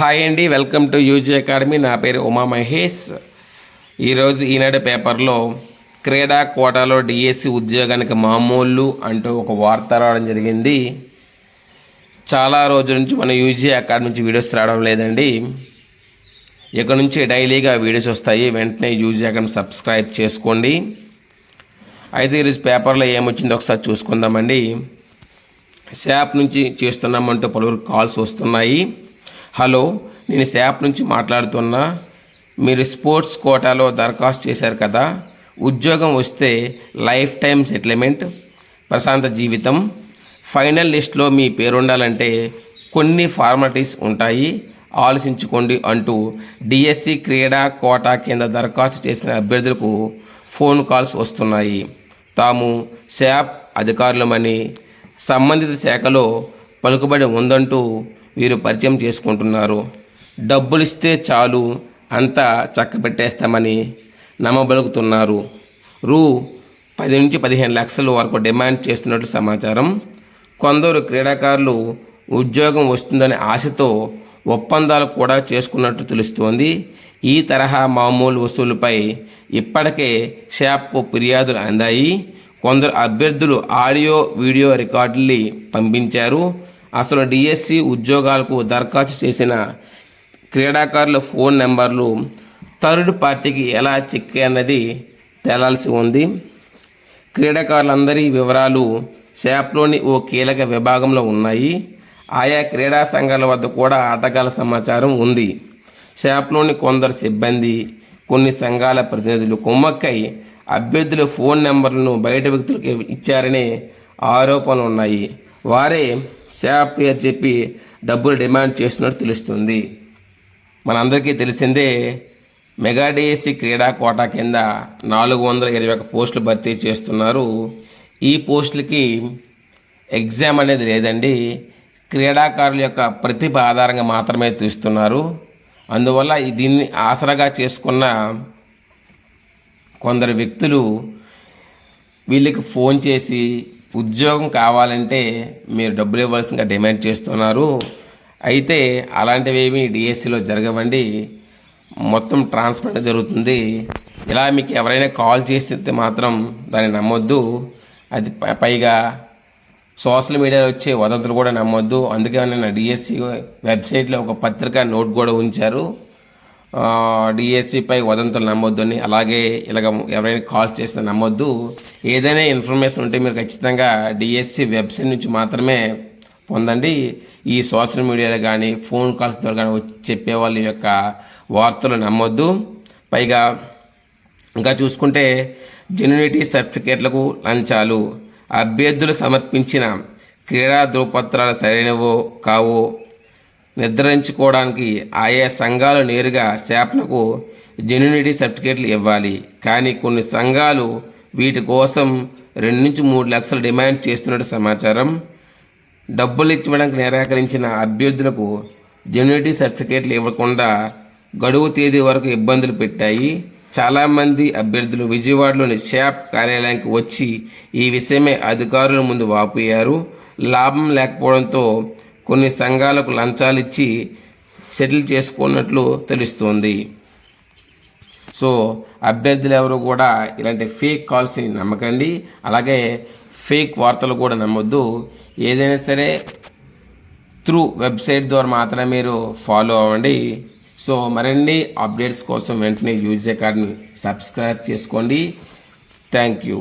Hi అండి welcome to UG academy. నా పేరు ఉమా మహేష్. ఈరోజు ఈనాడు పేపర్లో క్రీడా కోటాలో డిఎస్సి ఉద్యోగానికి మామూలు అంటూ ఒక వార్త రావడం జరిగింది. చాలా రోజుల నుంచి మన యూజీ అకాడమీ నుంచి వీడియోస్ రావడం లేదండి. ఇక్కడ నుంచి డైలీగా వీడియోస్ వస్తాయి. వెంటనే యూజీ అకాడమీ సబ్స్క్రైబ్ చేసుకోండి. అయితే ఈరోజు పేపర్లో ఏమొచ్చిందో ఒకసారి చూసుకుందామండి. శాప్ నుంచి చేస్తున్నామంటూ పలువురు కాల్స్ వస్తున్నాయి. హలో నేను శాప్ నుంచి మాట్లాడుతున్నా. మీరు స్పోర్ట్స్ కోటాలో దరఖాస్తు చేశారు కదా. ఉద్యోగం వస్తే లైఫ్ టైం సెటిల్మెంట్ ప్రశాంత జీవితం. ఫైనల్ లిస్ట్లో మీ పేరు ఉండాలంటే కొన్ని ఫార్మాలిటీస్ ఉంటాయి. ఆలోచించుకోండి అంటూ డిఎస్సి క్రీడా కోటా కింద దరఖాస్తు చేసిన అభ్యర్థులకు ఫోన్ కాల్స్ వస్తున్నాయి. తాము శాప్ అధికారులమని సంబంధిత శాఖలో పలుకుబడి ఉందంటూ వీరు పరిచయం చేసుకుంటున్నారు. డబ్బులు ఇస్తే చాలు అంతా చక్కబెట్టేస్తామని నమ్మబలుగుతున్నారు. రూ పది నుంచి పదిహేను లక్షల వరకు డిమాండ్ చేస్తున్నట్లు సమాచారం. కొందరు క్రీడాకారులు ఉద్యోగం వస్తుందనే ఆశతో ఒప్పందాలు కూడా చేసుకున్నట్టు తెలుస్తోంది. ఈ తరహా మామూలు వసూలుపై ఇప్పటికే షాప్కు ఫిర్యాదులు అందాయి. కొందరు అభ్యర్థులు ఆడియో వీడియో రికార్డుల్ని పంపించారు. అసలు డిఎస్సి ఉద్యోగాలకు దరఖాస్తు చేసిన క్రీడాకారుల ఫోన్ నెంబర్లు థర్డ్ పార్టీకి ఎలా చిక్కాయన్నది తేలాల్సి ఉంది. క్రీడాకారులందరి వివరాలు షాప్లోని ఓ కీలక విభాగంలో ఉన్నాయి. ఆయా క్రీడా సంఘాల వద్ద కూడా ఆటగాళ్ళ సమాచారం ఉంది. షాప్లోని కొందరు సిబ్బంది కొన్ని సంఘాల ప్రతినిధులు కుమ్మక్కై అభ్యర్థుల ఫోన్ నెంబర్లను బయట వ్యక్తులకు ఇచ్చారనే ఆరోపణలు ఉన్నాయి. వారే శాప్ పేరు చెప్పి డబ్బులు డిమాండ్ చేస్తున్నట్టు తెలుస్తుంది. మనందరికీ తెలిసిందే మెగాడిఎస్సి క్రీడా కోటా కింద నాలుగు వందల ఇరవై ఒక పోస్టులు భర్తీ చేస్తున్నారు. ఈ పోస్టులకి ఎగ్జామ్ అనేది లేదండి. క్రీడాకారుల యొక్క ప్రతిభ ఆధారంగా మాత్రమే తీస్తున్నారు. అందువల్ల దీన్ని ఆసరాగా చేసుకున్న కొందరు వ్యక్తులు వీళ్ళకి ఫోన్ చేసి ఉద్యోగం కావాలంటే మీరు డబ్బులు ఇవ్వాల్సిందిగా డిమాండ్ చేస్తున్నారు. అయితే అలాంటివేమీ డిఎస్సిలో జరగవండి. మొత్తం ట్రాన్స్పరెంట్ జరుగుతుంది. ఇలా మీకు ఎవరైనా కాల్ చేస్తే మాత్రం దాన్ని నమ్మొద్దు. అది ప- పైగా సోషల్ మీడియాలో వచ్చే వదంతులు కూడా నమ్మొద్దు. అందుకే నేను డిఎస్సి వెబ్సైట్లో ఒక పత్రిక నోట్ కూడా ఉంచారు. డిఎస్సిపై వదంతులు నమ్మొద్దు అని అలాగే ఇలాగ ఎవరైనా కాల్స్ చేస్తే నమ్మొద్దు. ఏదైనా ఇన్ఫర్మేషన్ ఉంటే మీరు ఖచ్చితంగా డిఎస్సి వెబ్సైట్ నుంచి మాత్రమే పొందండి. ఈ సోషల్ మీడియాలో కానీ ఫోన్ కాల్స్ ద్వారా కానీ చెప్పే వాళ్ళ యొక్క వార్తలు నమ్మొద్దు. పైగా ఇంకా చూసుకుంటే జెన్యునిటీ సర్టిఫికేట్లకు లంచాలు. అభ్యర్థులు సమర్పించిన క్రీడా ధృవపత్రాలు సరైనవో కావో నిర్ధారించుకోవడానికి ఆయా సంఘాలు నేరుగా శాపనకు జెన్యునిటీ సర్టిఫికేట్లు ఇవ్వాలి. కానీ కొన్ని సంఘాలు వీటి కోసం రెండు నుంచి మూడు లక్షలు డిమాండ్ చేస్తున్నట్టు సమాచారం. డబ్బులు ఇచ్చివ్వడానికి నిరాకరించిన అభ్యర్థులకు జెన్యునిటీ సర్టిఫికేట్లు ఇవ్వకుండా గడువు తేదీ వరకు ఇబ్బందులు పెట్టాయి. చాలామంది అభ్యర్థులు విజయవాడలోని షాప్ కార్యాలయానికి వచ్చి ఈ విషయమై అధికారుల ముందు వాపోయారు. లాభం లేకపోవడంతో కొన్ని సంఘాలకు లంచాలు ఇచ్చి సెటిల్ చేసుకున్నట్లు తెలుస్తోంది. సో అభ్యర్థులు ఎవరు కూడా ఇలాంటి ఫేక్ కాల్స్ని నమ్మకండి. అలాగే ఫేక్ వార్తలు కూడా నమ్మొద్దు. ఏదైనా సరే త్రూ వెబ్సైట్ ద్వారా మాత్రమే మీరు ఫాలో అవ్వండి. సో మరిన్ని అప్డేట్స్ కోసం వెంటనే యూజ్ అకాడమీ సబ్స్క్రైబ్ చేసుకోండి. Thank you.